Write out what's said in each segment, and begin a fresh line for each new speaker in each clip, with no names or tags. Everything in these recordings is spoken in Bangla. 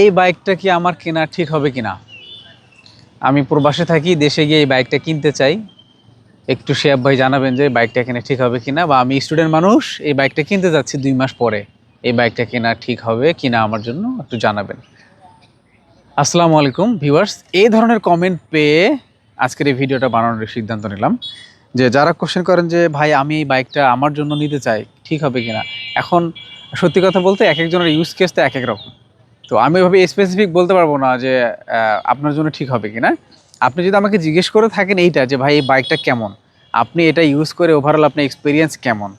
এই বাইকটা কি আমার কেনা ঠিক হবে কিনা? আমি প্রবাসে থাকি, দেশে গিয়ে এই বাইকটা কিনতে চাই। একটু শেয়াব ভাই জানাবেন যে বাইকটা কেনা ঠিক হবে কিনা বা আমি স্টুডেন্ট মানুষ, এই বাইকটা কিনতে যাচ্ছি দুই মাস পরে। এই বাইকটা কেনা ঠিক হবে কিনা আমার জন্য একটু জানাবেন। আসসালামু আলাইকুম, ভিউয়ার্স। এই ধরনের কমেন্ট পেয়ে আজকের এই ভিডিওটা বানানোর সিদ্ধান্ত নিলাম যে যারা কোশ্চেন করেন যে, ভাই, আমি এই বাইকটা আমার জন্য নিতে চাই, ঠিক হবে কিনা? এখন সত্যি কথা বলতে এক একজনের ইউজ কেস তো এক এক রকম। তো আমি ওইভাবে স্পেসিফিক বলতে পারব না যে আপনার জন্য ঠিক হবে কিনা। আপনি যদি আমাকে জিজ্ঞেস করে থাকেন এইটা যে, ভাই, এই বাইকটা কেমন? আপনি এটা ইউজ করে ওভারঅল আপনার এক্সপিরিয়েন্স কেমন?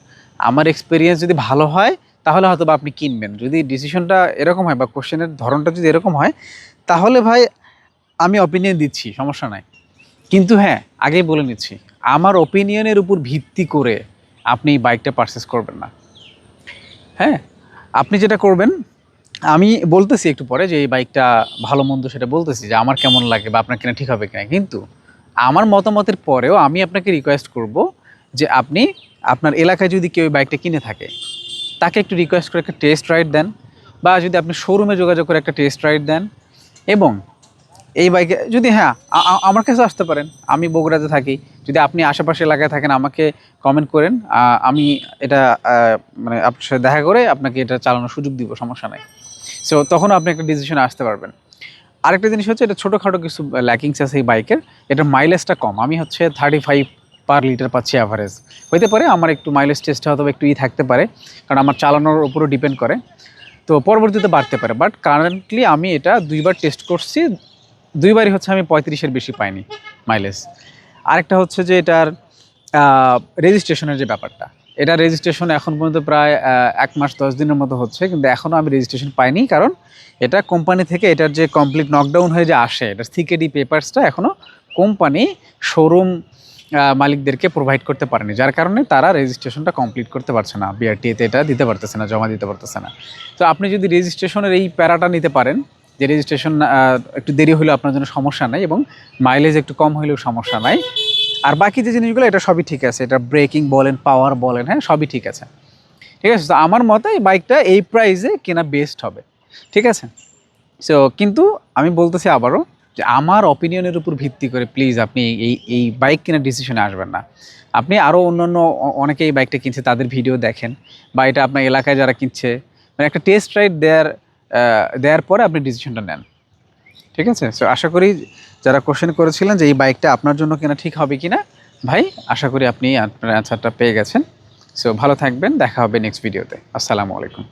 আমার এক্সপিরিয়েন্স যদি ভালো হয়, তাহলে হয়তো আপনি কিনবেন। যদি ডিসিশনটা এরকম হয় বা কোশ্চেনের ধরনটা যদি এরকম হয়, তাহলে ভাই, আমি অপিনিয়ন দিচ্ছি, সমস্যা নাই। কিন্তু হ্যাঁ আগেই বলে নিচ্ছি, আমার ওপিনিয়নের উপর ভিত্তি করে আপনি এই বাইকটা পারচেস করবেন না। হ্যাঁ আপনি যেটা করবেন আমি বলতেছি একটু পরে যে এই বাইকটা ভালো, মন্দ সেটা বলতেছি যে আমার কেমন লাগে বা আপনার কেনা ঠিক হবে কিনা। কিন্তু আমার মতামতের পরেও আমি আপনাকে রিকোয়েস্ট করব যে আপনি আপনার এলাকায় যদি কেউ বাইকটা কিনে থাকে, তাকে একটু রিকোয়েস্ট করে একটা টেস্ট রাইড দেন বা যদি আপনি শোরুমে যোগাযোগ করে একটা টেস্ট রাইড দেন এবং এই বাইকে যদি হ্যাঁ আমার কাছে আসতে পারেন। আমি বগুড়াতে থাকি। যদি আপনি আশেপাশে এলাকায় থাকেন, আমাকে কমেন্ট করেন। আমি এটা মানে আপনার সাথে দেখা করে আপনাকে এটা চালানোর সুযোগ দিব, সমস্যা নাই। সো তখন আপনি একটা ডিসিশনে আসতে পারবেন। আরেকটা জিনিস হচ্ছে, এটা ছোটোখাটো কিছু ল্যাকিংস আছে এই বাইকের এটার মাইলেজটা কম। আমি হচ্ছে থার্টি ফাইভ পার লিটার পাচ্ছি অ্যাভারেজ হইতে পারে আমার একটু মাইলেজ টেস্টটা হয়তো একটু ই থাকতে পারে, কারণ আমার চালানোর উপরও ডিপেন্ড করে। তো পরবর্তীতে বাড়তে পারে। বাট কারেন্টলি আমি এটা দুইবার টেস্ট করছি। দুইবারই হচ্ছে আমি পঁয়ত্রিশের বেশি পাইনি মাইলেজ আরেকটা হচ্ছে যে এটার রেজিস্ট্রেশনের যে ব্যাপারটা। এটা রেজিস্ট্রেশন এখন পর্যন্ত প্রায় এক মাস দশ দিনের মতো হচ্ছে, কিন্তু এখনও আমি রেজিস্ট্রেশন পাইনি, কারণ এটা কোম্পানি থেকে এটার যে কমপ্লিট নকডাউন হয়ে যে আসে এটা সিকেডি পেপার্সটা এখনও কোম্পানি শোরুম মালিকদেরকে প্রোভাইড করতে পারেনি, যার কারণে তারা রেজিস্ট্রেশনটা কমপ্লিট করতে পারছে না। বিআরটিএতে এটা দিতে পারতেছে না, জমা দিতে পারতেছে না। তো আপনি যদি রেজিস্ট্রেশনের এই প্যারাটা নিতে পারেন যে রেজিস্ট্রেশন একটু দেরি হলেও আপনার জন্য সমস্যা নাই এবং মাইলেজ একটু কম হলেও সমস্যা নাই। আর বাকি যে জিনিসগুলো, এটা সবই ঠিক আছে। এটা ব্রেকিং বলেন পাওয়ার বলেন হ্যাঁ সবই ঠিক আছে। ঠিক আছে? তো আমার মতে এই বাইকটা এই প্রাইসে কেনা বেস্ট হবে। ঠিক আছে? সো কিন্তু আমি বলতেছি আবারও যে আমার অপিনিয়নের উপর ভিত্তি করে প্লিজ আপনি এই এই বাইক কেনার ডিসিশনে আসবেন না। আপনি আরও অন্যান্য অনেকে এই বাইকটা কিনছে, তাদের ভিডিও দেখেন। বা এটা আপনার এলাকায় যারা কিনছে মানে একটা টেস্ট রাইড দেওয়ার দেওয়ার পরে আপনি ডিসিশনটা নেন। ঠিক আছে? সো আশা করি যারা কোশ্চেন করেছিলেন যে এই বাইকটা আপনার জন্য কেনা, ঠিক হবে কি না ভাই, আশা করি আপনি আপনার অ্যান্সারটা পেয়ে গেছেন। সো ভালো থাকবেন, দেখা হবে নেক্সট ভিডিওতে আসসালামু আলাইকুম।